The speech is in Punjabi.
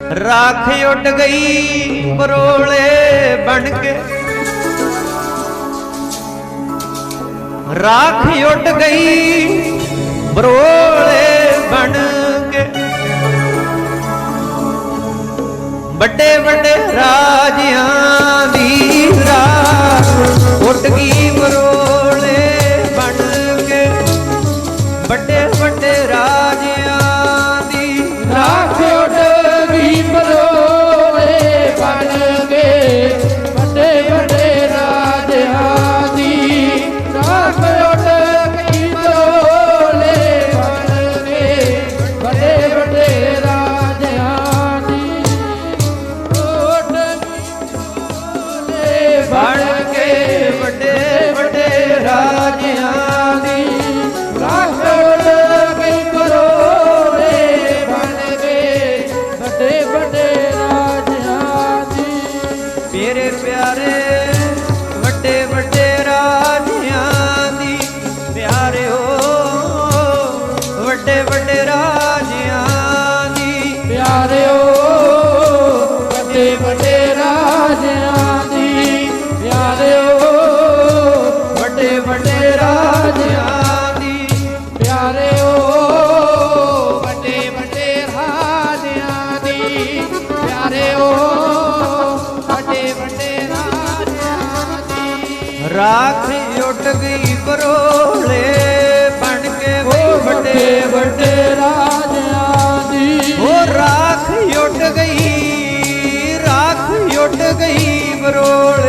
ਰਾਖ ਉੱਡ ਗਈ ਬਰੋਲੇ ਬਣ ਕੇ। ਰਾਖ ਉੱਡ ਗਈ ਬਰੋਲੇ ਬਣ ਕੇ। ਵੱਡੇ ਵੱਡੇ ਰਾਜਿਆਂ ਦੀ ਰਾਖ ਉੱਡ ਗਈ ਮੇਰੇ ਪਿਆਰੇ, ਵੱਡੇ ਵੱਡੇ ਰਾਜਿਆਂ ਦੀ, ਪਿਆਰਿਓ, ਵੱਡੇ ਵੱਡੇ ਰਾਜਿਆਂ ਦੀ, ਪਿਆਰਿਓ, ਵੱਡੇ ਵੱਡੇ ਰਾਜਿਆਂ ਦੀ, ਪਿਆਰਿਓ, ਵੱਡੇ ਵੱਡੇ ਰਾਜਿਆਂ ਦੀ, ਪਿਆਰਿਓ ਰਾਖ ਉੱਟ ਗਈ ਬਰੋਲੇ ਬਣ ਕੇ ਉਹ ਵੱਡੇ ਵੱਡੇ ਰਾਜਿਆਂ ਦੀ। ਉਹ ਰਾਖ ਉੱਟ ਗਈ ਰਾਖ ਉੱਟ ਗਈ ਬਰੋਲੇ